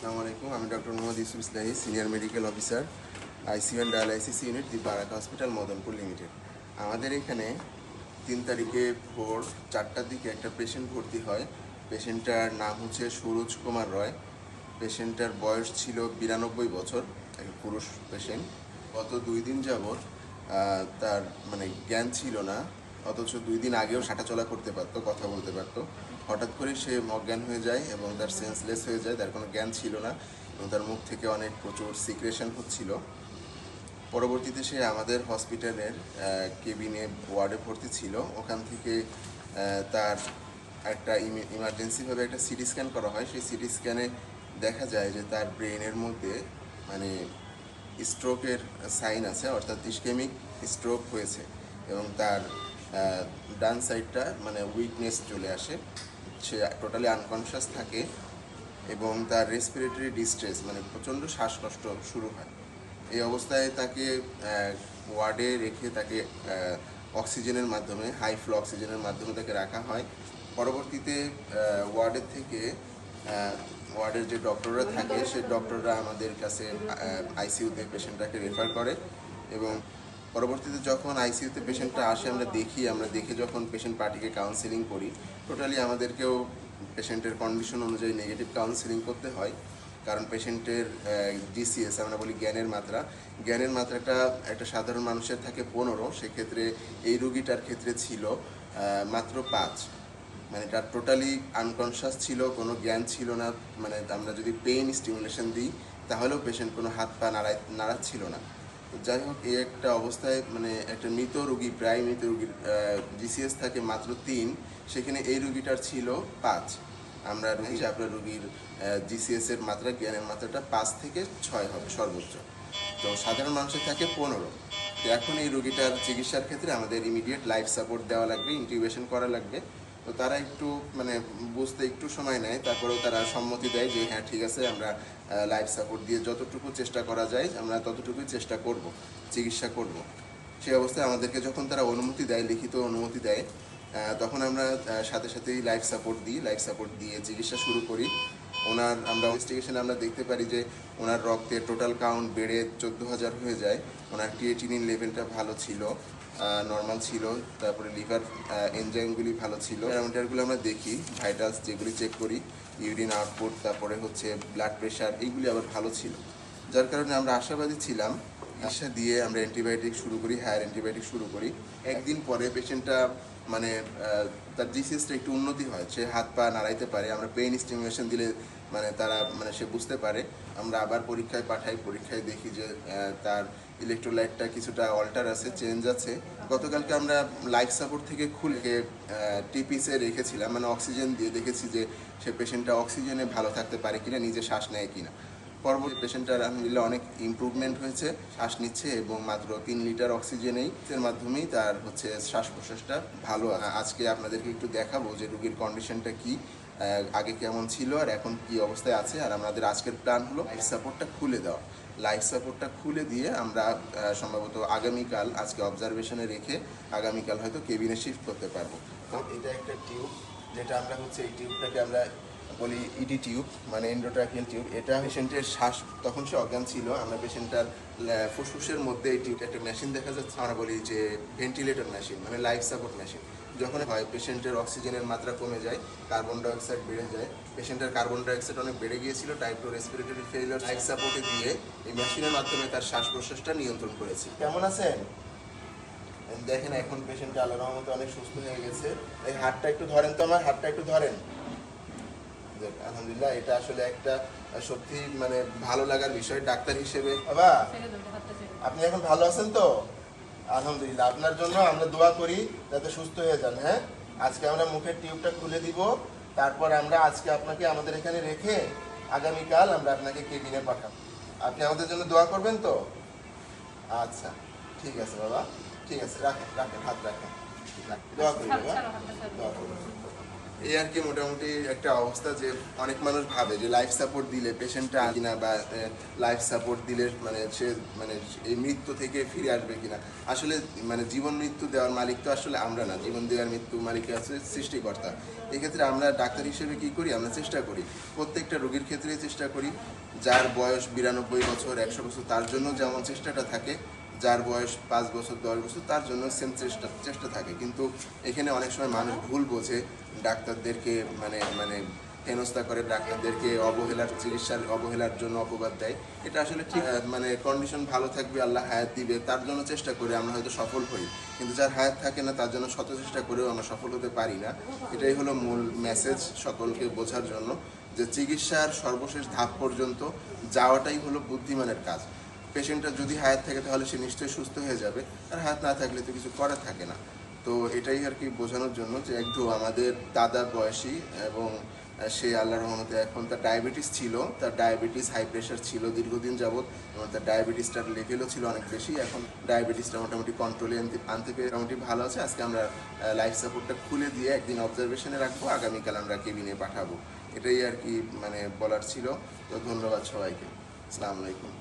আসসালামু আলাইকুম, আমি doctor Mohammad Yusuf Islahi, senior medical officer, ICU and dialysis unit the Baraka hospital Madanpur limited আমাদের এখানে তিন তারিখে ভোর চারটার দিকে একটা পেশেন্ট ভর্তি হয়। পেশেন্টটার নাম হচ্ছে সুরজ কুমার রয়। পেশেন্টটার বয়স ছিল বিরানব্বই বছর, একটা পুরুষ পেশেন্ট গত দুই দিন যাবৎ তার মানে জ্ঞান ছিল না। অথচ দুই দিন আগেও হাঁটাচলা করতে পারতো, কথা বলতে পারতো। হঠাৎ করে সে অজ্ঞান হয়ে যায় এবং তার সেন্সলেস হয়ে যায়, তার কোনো জ্ঞান ছিল না এবং তার মুখ থেকে অনেক প্রচুর সিক্রেশন হচ্ছিল। পরবর্তীতে সে আমাদের হসপিটালের কেবিনে ওয়ার্ডে ভর্তি ছিল। ওখান থেকে তার একটা ইমার্জেন্সিভাবে একটা সিটি স্ক্যান করা হয়। সেই সিটি স্ক্যানে দেখা যায় যে তার ব্রেনের মধ্যে মানে স্ট্রোকের সাইন আছে, অর্থাৎ ইস্কেমিক স্ট্রোক হয়েছে এবং তার ডান সাইডটা মানে উইকনেস চলে আসে। সে টোটালি আনকনশাস থাকে এবং তার রেসপিরেটরি ডিস্ট্রেস মানে প্রচণ্ড শ্বাসকষ্ট শুরু হয়। এই অবস্থায় তাকে ওয়ার্ডে রেখে তাকে অক্সিজেনের মাধ্যমে হাই ফ্লো অক্সিজেনের মাধ্যমে তাকে রাখা হয়। পরবর্তীতে ওয়ার্ডের থেকে ওয়ার্ডের যে ডক্টররা থাকে সেই ডক্টররা আমাদের কাছে আইসিইউতে পেশেন্টটাকে রেফার করে এবং পরবর্তীতে যখন আইসিইউতে পেশেন্টটা আসে, আমরা দেখি, আমরা দেখে যখন পেশেন্ট পার্টিকে কাউন্সিলিং করি টোটালি আমাদেরকেও পেশেন্টের কন্ডিশন অনুযায়ী নেগেটিভ কাউন্সিলিং করতে হয়। কারণ পেশেন্টের ডিসিএস আমরা বলি জ্ঞানের মাত্রা। জ্ঞানের মাত্রাটা একটা সাধারণ মানুষের থাকে পনেরো, সেক্ষেত্রে এই রুগীটার ক্ষেত্রে ছিল মাত্র পাঁচ। মানে তার টোটালি আনকনশাস ছিল, কোনো জ্ঞান ছিল না। মানে আমরা যদি পেইন স্টিমুলেশন দিই, তাহলেও পেশেন্ট কোনো হাত পা নাড়াই নাড়াচ্ছিল না। তো যাই হোক এই একটা অবস্থায় মানে একটা মৃত রুগী প্রায় মৃত রুগীর জিসিএস থাকে মাত্র তিন। সেখানে এই রুগীটার ছিল পাঁচ। আমরা রুগী আপনার রুগীর জিসিএস এর মাত্রা জ্ঞানের মাত্রাটা পাঁচ থেকে ছয় হবে সর্বোচ্চ। তো সাধারণ মানুষের থাকে পনেরো। তো এখন এই রুগীটার চিকিৎসার ক্ষেত্রে আমাদের ইমিডিয়েট লাইফ সাপোর্ট দেওয়া লাগবে ইন্টিউবেশন করা লাগবে। তো তারা একটু মানে বুঝতে একটু সময় নেয়, তারপরেও তারা সম্মতি দেয় যে হ্যাঁ ঠিক আছে, আমরা লাইফ সাপোর্ট দিয়ে যতটুকু চেষ্টা করা যায়, আমরা ততটুকুই চেষ্টা করব, চিকিৎসা করব। সেই অবস্থায় আমাদেরকে যখন তারা অনুমতি দেয়, লিখিত অনুমতি দেয় তখন আমরা সাথে সাথেই লাইফ সাপোর্ট দিই লাইফ সাপোর্ট দিয়ে চিকিৎসা শুরু করি। ওনার, আমরা ইনভেস্টিগেশনে আমরা দেখতে পারি যে, ওনার রক্তের টোটাল কাউন্ট বেড়ে চোদ্দ হাজার হয়ে যায়। ওনার ক্রিয়েটিনিন লেভেলটা ভালো ছিল। নর্মাল ছিল, তারপরে লিভার এনজাইমগুলি ভালো ছিল। প্যারামিটারগুলো আমরা দেখি ভাইটালস যেগুলি চেক করি ইউরিন আউটপুট তারপরে হচ্ছে ব্লাড প্রেশার এইগুলি আবার ভালো ছিল। যার কারণে আমরা আশাবাদী ছিলাম আশা দিয়ে আমরা অ্যান্টিবায়োটিক শুরু করি হায়ার অ্যান্টিবায়োটিক শুরু করি। একদিন পরে পেশেন্টটা মানে তার ডিসিজটা একটু উন্নতি হয়, সে হাত পা নাড়াইতে পারে, আমরা পেইন স্টিমুলেশন দিলে মানে তারা মানে সে বুঝতে পারে। আমরা আবার পরীক্ষায় পাঠাই, পরীক্ষায় দেখি যে তার ইলেকট্রোলাইটটা কিছুটা অল্টার আছে চেঞ্জ আছে। গতকালকে আমরা লাইফ সাপোর্ট থেকে খুলে টিপিসে রেখেছিলাম। মানে অক্সিজেন দিয়ে দেখেছি যে, সে পেশেন্টটা অক্সিজেনে ভালো থাকতে পারে কিনা, নিজে শ্বাস নেয় কিনা। পরবর্তী পেশেন্টটার আলহামদুলিল্লাহ অনেক ইমপ্রুভমেন্ট হয়েছে, শ্বাস নিচ্ছে এবং মাত্র তিন লিটার অক্সিজেনেই এর মাধ্যমেই তার হচ্ছে শ্বাস প্রশ্বাসটা ভালো আজকে আপনাদেরকে একটু দেখাবো যে রুগীর কন্ডিশনটা কি আগে কেমন ছিল আর এখন কি অবস্থায় আছে আর আমাদের আজকের প্ল্যান হলো লাইফ সাপোর্টটা খুলে দেওয়া। লাইফ সাপোর্টটা খুলে দিয়ে আমরা সম্ভবত আগামীকাল, আজকে অবজারভেশনে রেখে আগামীকাল হয়তো কেবিনে শিফট করতে পারব। এটা একটা টিউব যেটা আমরা হচ্ছে এই টিউবটাকে আমরা বলি ইডি টিউব মানে এন্ডোট্রাকিয়াল টিউব এটা পেশেন্টের শ্বাস, তখন সে অজ্ঞান ছিল। আমরা পেশেন্টটার ফুসফুসের মধ্যে এই টিউব একটা মেশিন দেখা যাচ্ছে, আমরা বলি যে ভেন্টিলেটর মেশিন মানে লাইফ সাপোর্ট মেশিন যখন হয় পেশেন্টের অক্সিজেনের মাত্রা কমে যায় কার্বন ডাইঅক্সাইড বেড়ে যায়। পেশেন্টের কার্বন ডাইঅক্সাইড অনেক বেড়ে গিয়েছিল type two respiratory failure life সাপোর্টে দিয়ে এই মেশিনের মাধ্যমে তার শ্বাস প্রশ্বাসটা নিয়ন্ত্রণ করেছি। কেমন আছেন? দেখেন, এখন পেশেন্ট আল্লাহর রহমতে অনেক সুস্থ হয়ে গেছে। এই হাতটা একটু ধরেন তো আমার, হাতটা একটু ধরেন। যাক, আলহামদুলিল্লাহ এটা আসলে একটা সত্যি মানে ভালো লাগার বিষয় ডাক্তার হিসেবে। বাবা আপনি এখন ভালো আছেন তো? আলহামদুলিল্লাহ আপনার জন্য আমরা দোয়া করি যাতে সুস্থ হয়ে যান হ্যাঁ? আজকে আমরা মুখের টিউবটা খুলে দিব তারপর আমরা আজকে আপনাকে আমাদের এখানে রেখে আগামীকাল আমরা আপনাকে কেবিনে পাঠাবো। আপনি আমাদের জন্য দোয়া করবেন তো? আচ্ছা ঠিক আছে বাবা ঠিক আছে রাখেন রাখেন হাত রাখেন। রাখেন। দোয়া করি বাবা দোয়া করবেন। এই আর কি মোটামুটি একটা অবস্থা যে অনেক মানুষ ভাবে যে লাইফ সাপোর্ট দিলে পেশেন্টটা কিনা বা লাইফ সাপোর্ট দিলে মানে সে মানে এই মৃত্যু থেকে ফিরে আসবে কিনা। আসলে মানে জীবন মৃত্যু দেওয়ার মালিক তো আসলে আমরা না, জীবন দেওয়ার মৃত্যু মালিক আছে সৃষ্টিকর্তা। এক্ষেত্রে আমরা ডাক্তার হিসেবে কি করি? আমরা চেষ্টা করি, প্রত্যেকটা রোগীর ক্ষেত্রে চেষ্টা করি, যার বয়স বিরানব্বই বছর, একশো বছর, তার জন্য যেমন চেষ্টাটা থাকে যার বয়স পাঁচ বছর দশ বছর তার জন্য সেম চেষ্টা চেষ্টা থাকে। কিন্তু এখানে অনেক সময় মানুষ ভুল বোঝে। ডাক্তারদেরকে মানে মানে হেনস্থা করে ডাক্তারদেরকে অবহেলার চিকিৎসার অবহেলার জন্য অপবাদ দেয়। এটা আসলে ঠিক। মানে কন্ডিশন ভালো থাকবে আল্লাহ হায়াত দিবে তার জন্য চেষ্টা করে আমরা হয়তো সফল হই। কিন্তু যার হায়াত থাকে না তার জন্য শত চেষ্টা করেও আমরা সফল হতে পারি না। এটাই হলো মূল মেসেজ সকলকে বোঝার জন্য যে চিকিৎসার সর্বশেষ ধাপ পর্যন্ত যাওয়াটাই হলো বুদ্ধিমানের কাজ। পেশেন্টটা যদি হায়াত থাকে তাহলে সে নিশ্চয়ই সুস্থ হয়ে যাবে। আর হায়াত না থাকলে তো কিছু করার থাকে না। তো এটাই আর কি বোঝানোর জন্য যে একটু আমাদের দাদার বয়সী এবং সে আল্লাহর রহমতে এখন তার ডায়াবেটিস ছিল, তার ডায়াবেটিস হাই প্রেশার ছিল দীর্ঘদিন যাবৎ এবং তার ডায়াবেটিসটার লেভেলও ছিল অনেক বেশি। এখন ডায়াবেটিসটা মোটামুটি কন্ট্রোলে আনতে আনতে পেরে মোটামুটি ভালো আছে। আজকে আমরা লাইফ সাপোর্টটা খুলে দিয়ে একদিন অবজারভেশনে রাখব। আগামীকাল আমরা কেবিনে পাঠাবো। এটাই আর কি মানে বলার ছিল। তো ধন্যবাদ সবাইকে। আসসালামু আলাইকুম।